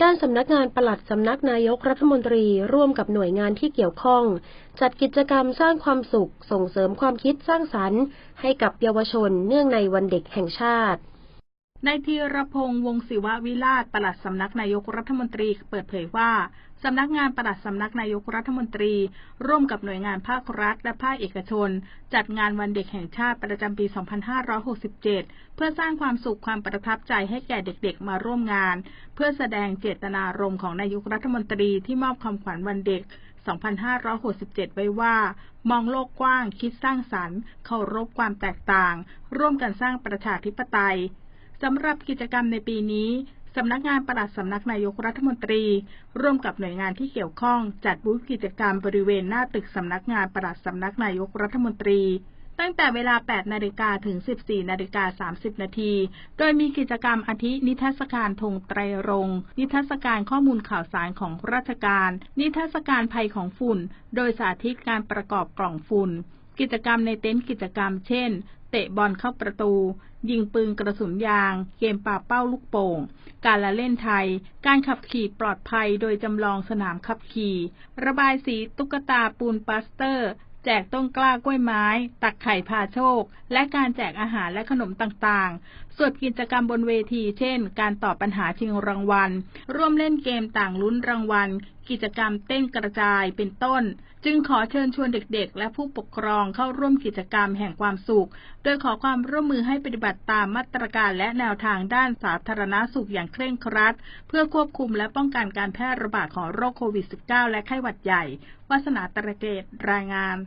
ด้านสำนักงานปลัดสำนักนายกรัฐมนตรีร่วมกับหน่วยงานที่เกี่ยวข้อง จัดกิจกรรมสร้างความสุข ส่งเสริมความคิดสร้างสรรค์ ให้กับเยาวชนเนื่องในวันเด็กแห่งชาติ นายธีรพงษ์วงศิววิราชปลัดสำนักนายกรัฐมนตรีเปิดเผยว่า สำนักงานปลัดสำนักนายกรัฐมนตรี ร่วมกับหน่วยงานภาครัฐ และภาคเอกชน จัดงานวันเด็กแห่งชาติประจำปี 2567 เพื่อสร้างความสุขความประทับใจให้แก่เด็กๆมาร่วมงาน เพื่อแสดงเจตนารมณ์ของนายกรัฐมนตรีที่มอบคำขวัญวันเด็ก 2567 ไว้ว่า มองโลกกว้าง คิดสร้างสรรค์ เคารพความแตกต่าง ร่วมกันสร้างประชาธิปไตย สำหรับกิจกรรมในปีนี้สำนักงานปลัดสำนักนายกรัฐมนตรี ร่วมกับหน่วยงานที่เกี่ยวข้อง จัดบูธกิจกรรมบริเวณหน้าตึกสำนักงานปลัดสำนักนายกรัฐมนตรี ตั้งแต่เวลา 8 นาฬิกาถึง 14 นาฬิกา 30 นาที โดยมีกิจกรรมอาทินิทรรศการธงไตรรงนิทรรศการข้อมูลข่าวสารของราชการ นิทรรศการภัยของฝุ่น โดยสาธิตการประกอบกล่องฝุ่น กิจกรรมในเต็นท์กิจกรรม เช่น เตะบอลเข้าประตู ยิงปืนกระสุนยาง เกมป่าเป้าลูกโป่ง การละเล่นไทย การขับขี่ปลอดภัยโดยจำลองสนามขับขี่ ระบายสีตุ๊กตาปูนปาสเตอร์ แจกต้นกล้ากล้วยไม้ ตักไข่พาโชค และการแจกอาหารและขนมต่างๆ ส่วนกิจกรรมบนเวที เช่น การตอบปัญหาชิงรางวัล ร่วมเล่นเกมต่างลุ้นรางวัลกิจกรรมเต้นกระจายเป็นต้น จึงขอเชิญชวนเด็กๆ และผู้ปกครองเข้าร่วมกิจกรรมแห่งความสุข โดยขอความร่วมมือให้ปฏิบัติตามมาตรการและแนวทางด้านสาธารณสุขอย่างเคร่งครัด เพื่อควบคุมและป้องกันการแพร่ระบาดของโรคโควิด -19 และไข้หวัดใหญ่วาสนาตระเกตรายงาน